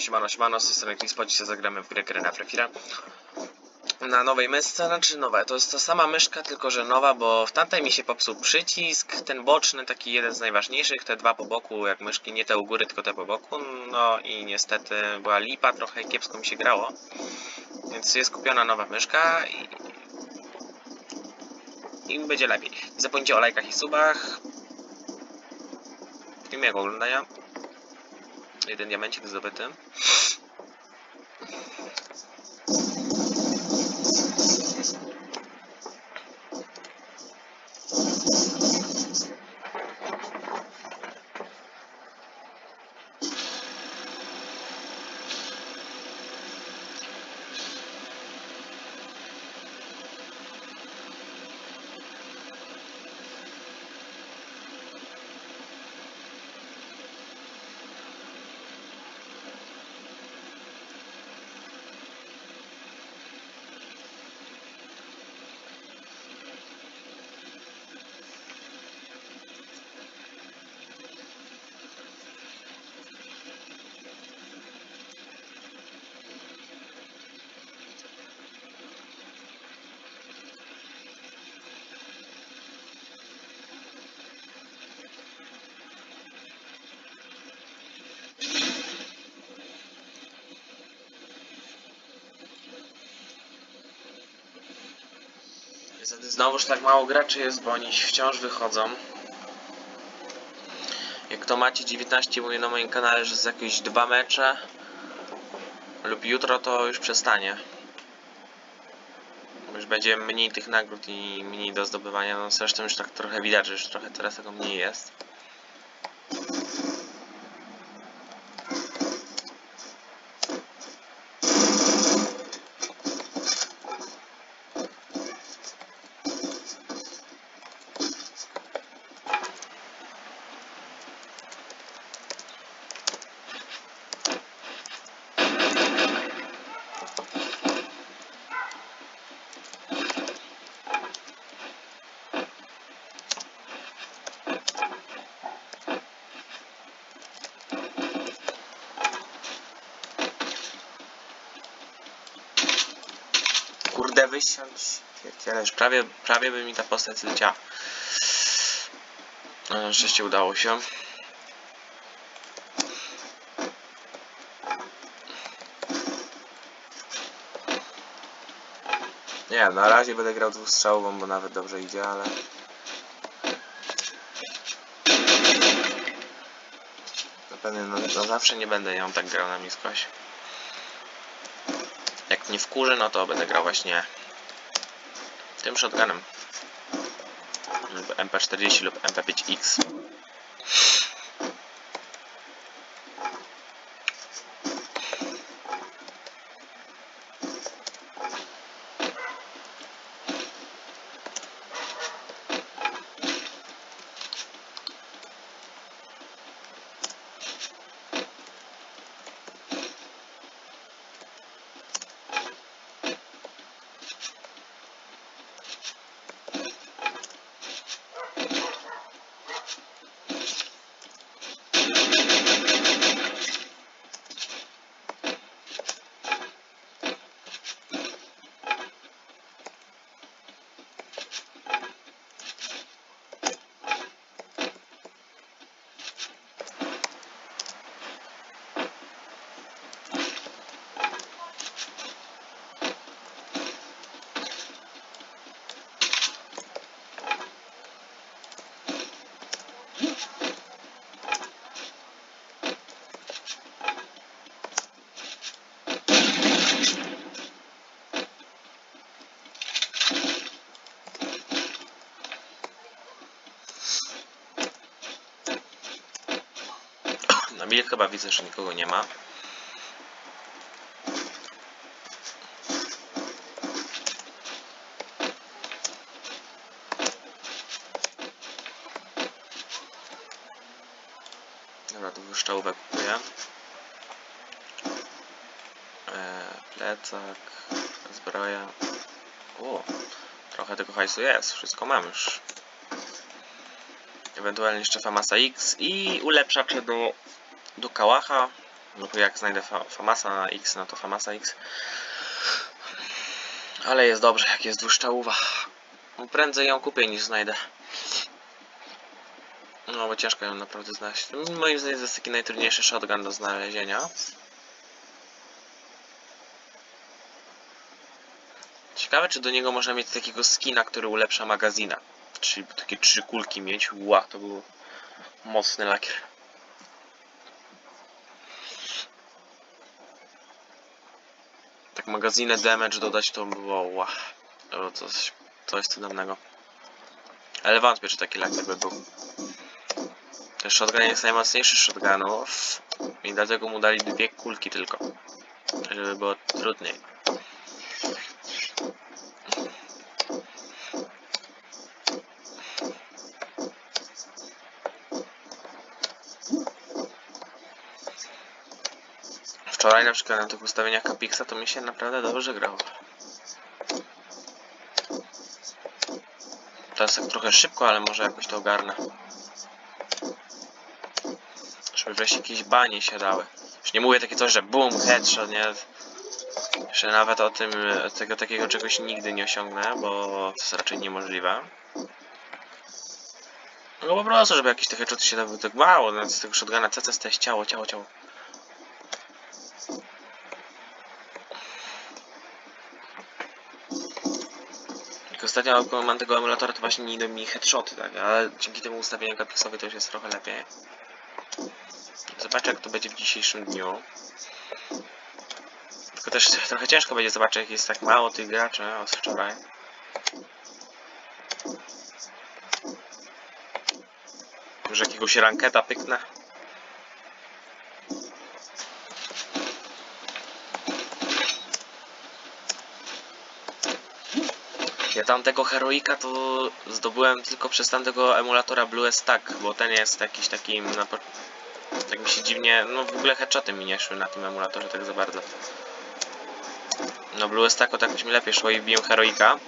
Siemano, siemano, z tej strony Chris, dzisiaj zagramy w grę grę na Frefira. Na nowej myszce, znaczy nowa, to jest ta sama myszka, tylko że nowa, bo w tamtej mi się popsuł przycisk, ten boczny, taki jeden z najważniejszych, te dwa po boku, jak myszki, nie te u góry, tylko te po boku, no i niestety była lipa, trochę kiepsko mi się grało, więc jest kupiona nowa myszka i, i będzie lepiej. Zapomnijcie o lajkach i subach, i miłego oglądania. Jeden diamencik zdobyty. Znowuż tak mało graczy jest, bo oni wciąż wychodzą. Jak to macie 19 mówię na moim kanale, że z jakieś dwa mecze lub jutro to już przestanie. Już będzie mniej tych nagród i mniej do zdobywania. No zresztą już tak trochę widać, że już trochę teraz tego mniej jest. Prawie, prawie by mi ta postać zleciała. No, na szczęście udało się. Nie, na razie będę grał dwustrzałową, bo nawet dobrze idzie, ale... Zapewne, no, no zawsze nie będę ją tak grał na miskoś. Jak nie wkurzę, no to będę grał właśnie tym shotgunem. Lub MP40 lub MP5X. Chyba widzę, że nikogo nie ma. Dobra, to wyszczałówek kupuję. Plecak, zbroja. O, trochę tego hajsu jest, wszystko mam już. Ewentualnie jeszcze Famasa X i ulepszacze do, do kałacha. Lub jak znajdę fa Famasa X, no to Famasa X. Ale jest dobrze, jak jest dwuszczałowa. Prędzej ją kupię niż znajdę. No, bo ciężko ją naprawdę znaleźć. Moim zdaniem to jest taki najtrudniejszy shotgun do znalezienia. Ciekawe, czy do niego można mieć takiego skina, który ulepsza magazynę. Czyli takie trzy kulki mieć. Ła, to był mocny lakier. Magazynę damage dodać to było ła. Coś, coś cudownego. Ale wątpię, czy taki lakier by był. Ten shotgun jest najmocniejszy shotgunów i dlatego mu dali dwie kulki tylko. Żeby było trudniej. Wczoraj na przykład na tych ustawieniach Capixa to mi się naprawdę dobrze grało. Teraz tak trochę szybko, ale może jakoś to ogarnę. Żeby wreszcie jakieś banie się dały. Już nie mówię takie coś, że boom, headshot, nie? Że nawet o tym, tego takiego czegoś nigdy nie osiągnę, bo to jest raczej niemożliwe. No po prostu, żeby jakieś te headshoty się dały tak mało, no, z tego shotguna CC to ciało, ciało, ciało. Jak ostatnio mam tego emulatora, to właśnie nie idą mi headshoty, tak? Ale dzięki temu ustawieniu capixowi to już jest trochę lepiej. Zobaczę jak to będzie w dzisiejszym dniu. Tylko też trochę ciężko będzie zobaczyć jak jest tak mało tych graczy od wczoraj. Może jakiegoś ranketa pyknę. Tamtego heroika to zdobyłem tylko przez tamtego emulatora Blue Stack, bo ten jest jakiś taki na tak mi się dziwnie, no w ogóle headshoty mi nie szły na tym emulatorze tak za bardzo. No Blue Stacku tak mi lepiej szło i wbiłem heroika.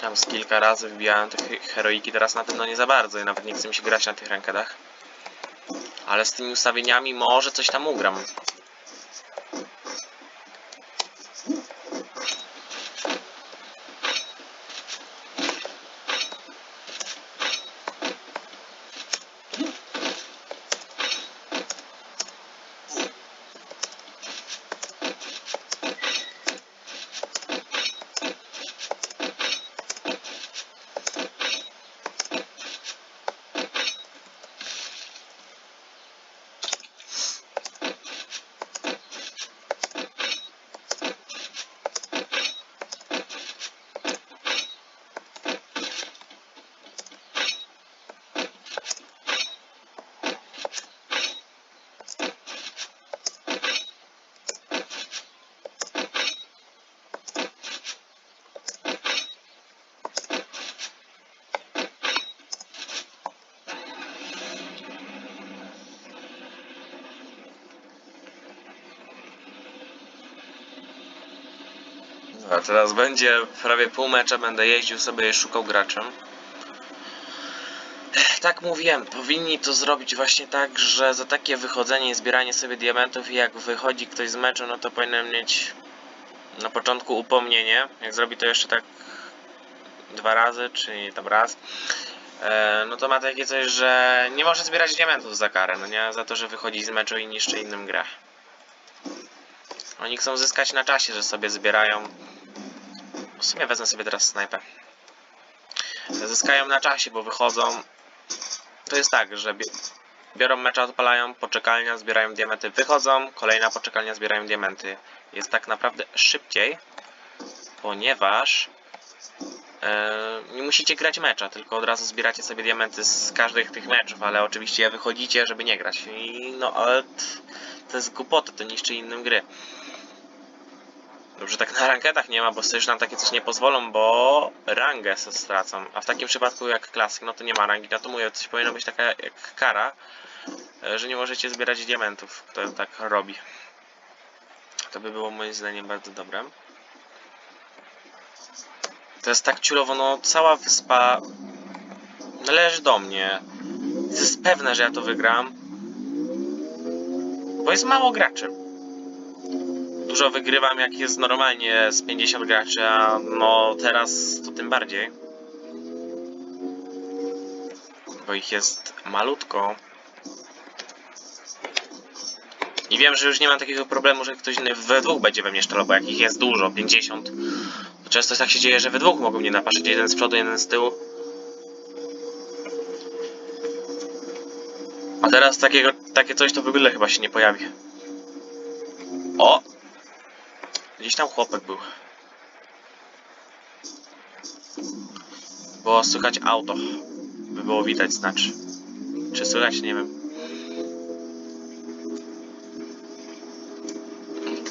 Tam z kilka razy wbijałem te he- heroiki, teraz na tym no nie za bardzo i nawet nie chce mi się grać na tych rankedach. Ale z tymi ustawieniami może coś tam ugram. Teraz będzie prawie pół mecza, będę jeździł sobie i szukał graczy. Tak mówiłem, powinni to zrobić właśnie tak, że za takie wychodzenie i zbieranie sobie diamentów i jak wychodzi ktoś z meczu, no to powinien mieć na początku upomnienie. Jak zrobi to jeszcze tak dwa razy, czy tam raz, e, no to ma takie coś, że nie może zbierać diamentów za karę, no nie? Za to, że wychodzi z meczu i niszczy innym grę. Oni chcą zyskać na czasie, że sobie zbierają. W sumie wezmę sobie teraz snajpę. Zyskają na czasie, bo wychodzą. To jest tak, że bi- biorą mecze, odpalają, poczekalnia, zbierają diamenty, wychodzą, kolejna poczekalnia, zbierają diamenty. Jest tak naprawdę szybciej, ponieważ e, nie musicie grać mecza, tylko od razu zbieracie sobie diamenty z każdych tych meczów, ale oczywiście wychodzicie, żeby nie grać. I no, ale to jest głupota, to niszczy innym gry. Dobrze, tak na ranketach nie ma, bo już nam takie coś nie pozwolą, bo rangę stracą. A w takim przypadku jak klasyk, no to nie ma rangi. No to mówię, coś powinno być taka jak kara, e, że nie możecie zbierać diamentów. Kto tak robi. To by było moim zdaniem bardzo dobre. To jest tak ciulowo, no cała wyspa należy do mnie. To jest pewne, że ja to wygram. Bo jest mało graczy. Dużo wygrywam jak jest normalnie z 50 graczy, a no teraz to tym bardziej. Bo ich jest malutko. I wiem, że już nie mam takiego problemu, że ktoś inny we dwóch będzie we mnie bo jak ich jest dużo, 50, to często tak się dzieje, że we dwóch mogą mnie napatrzeć, jeden z przodu, jeden z tyłu. A teraz takiego, takie coś to w ogóle chyba się nie pojawi. O! Gdzieś tam chłopak był. Było słychać auto. By było widać, znaczy. Czy słychać? Nie wiem.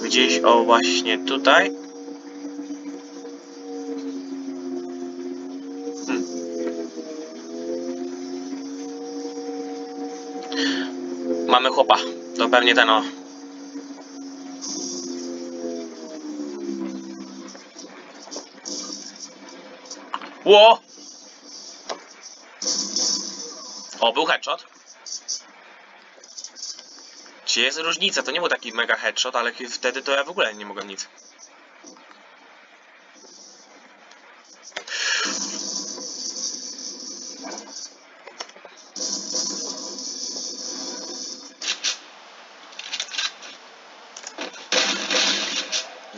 Gdzieś, o właśnie tutaj. Hmm. Mamy chłopa. To pewnie ten o. Ło! O, był headshot. Gdzie jest różnica? To nie był taki mega headshot, ale wtedy to ja w ogóle nie mogłem nic.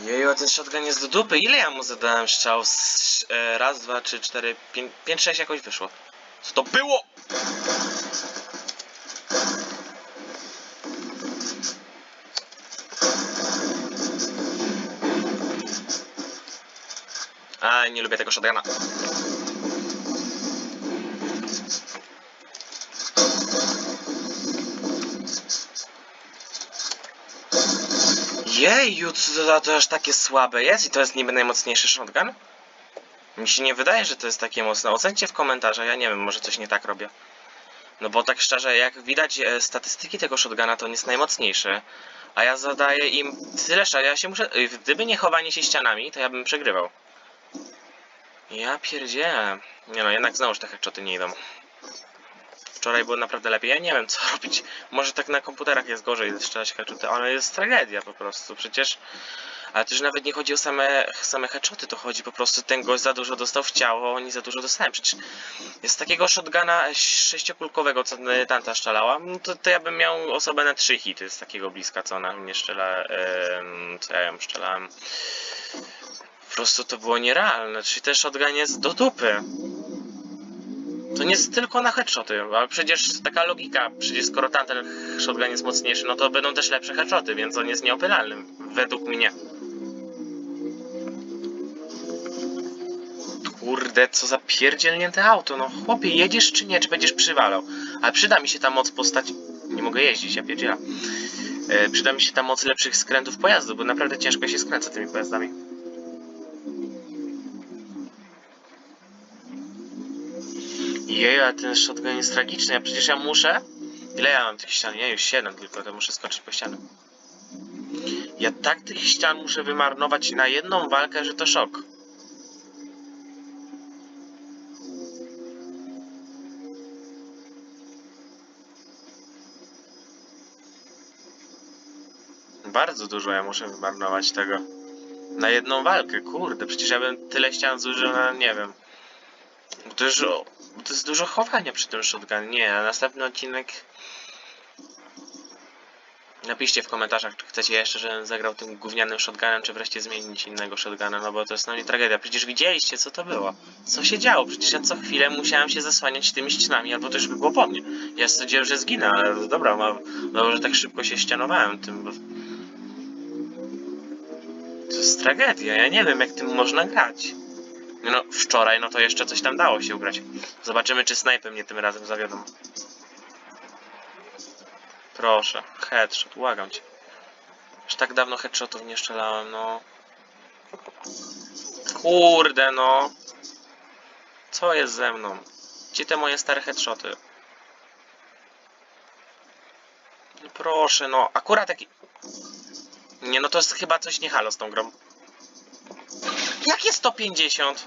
Jeju, a ten shotgun jest do dupy. Ile ja mu zadałem strzał? E, raz, dwa, trzy, cztery, pięć, pięć, sześć jakoś wyszło. Co to było? A, nie lubię tego shotguna. Jeju, to, to aż takie słabe jest i to jest niby najmocniejszy shotgun? Mi się nie wydaje, że to jest takie mocne. Ocencie w komentarzach, ja nie wiem, może coś nie tak robię. No bo tak szczerze, jak widać e, statystyki tego shotguna, to on jest najmocniejszy. A ja zadaję im tyle szczerze, ja się muszę... y, Gdyby nie chowanie się ścianami, to ja bym przegrywał. Ja pierdzielę. Nie no, jednak znowuż te headshoty nie idą. Wczoraj było naprawdę lepiej. Ja nie wiem co robić. Może tak na komputerach jest gorzej strzelać headshoty, ale jest tragedia po prostu. Przecież. Ale już nawet nie chodzi o same, same headshoty, to chodzi po prostu ten gość za dużo dostał w ciało, oni za dużo dostałem. Przecież jest takiego shotguna sześciokulkowego, co tanta strzelała, no to, to ja bym miał osobę na trzy hity z takiego bliska, co ona mnie strzela, em, co ja ją strzelałem. Po prostu to było nierealne, czyli ten shotgun jest do dupy. To nie jest tylko na headshoty, ale przecież taka logika, przecież skoro tamten shotgun jest mocniejszy, no to będą też lepsze headshoty, więc on jest nieopylalny, według mnie. Kurde, co za pierdzielnięte auto, no chłopie, jedziesz czy nie, czy będziesz przywalał? Ale przyda mi się ta moc postać... Nie mogę jeździć, ja pierdzielam. E, przyda mi się ta moc lepszych skrętów pojazdu, bo naprawdę ciężko się skręca tymi pojazdami. Jeju, a ten shotgun jest tragiczny, a przecież ja muszę... Ile ja mam tych ścian? Ja już 7 tylko, to muszę skoczyć po ścianę. Ja tak tych ścian muszę wymarnować na jedną walkę, że to szok. Bardzo dużo ja muszę wymarnować tego. Na jedną walkę, kurde, przecież ja bym tyle ścian zużył na, nie wiem. To bo to jest dużo chowania przy tym shotgunie. Nie, a następny odcinek... Napiszcie w komentarzach, czy chcecie jeszcze, żebym zagrał tym gównianym shotgunem, czy wreszcie zmienić innego shotguna, no bo to jest na mnie tragedia. Przecież widzieliście, co to było. Co się działo? Przecież ja co chwilę musiałem się zasłaniać tymi ścianami, albo to już by było po mnie. Ja stwierdziłem, że zginę, ale dobra, no, no że tak szybko się ścianowałem tym, bo... To jest tragedia, ja nie wiem, jak tym można grać. No, wczoraj, no to jeszcze coś tam dało się ugrać. Zobaczymy, czy snajpy mnie tym razem zawiodą. Proszę, headshot, błagam cię. Już tak dawno headshotów nie strzelałem, no. Kurde, no. Co jest ze mną? Gdzie te moje stare headshoty? Proszę, no. Akurat taki... Nie, no to jest chyba coś nie halo z tą grą. Jakie 150?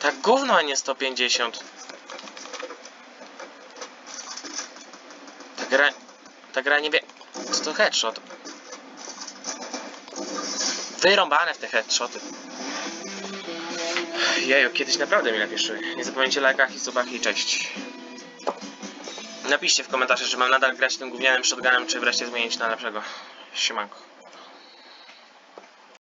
Tak gówno, a nie 150. Ta gra... Ta gra nie wie... Co to headshot? Wyrąbane w te headshoty. Jeju, kiedyś naprawdę mi lepiej szły. Nie zapomnijcie lajkach i subach i cześć. Napiszcie w komentarzach, czy mam nadal grać tym gównianym shotgunem, czy wreszcie zmienić na lepszego. Siemanko.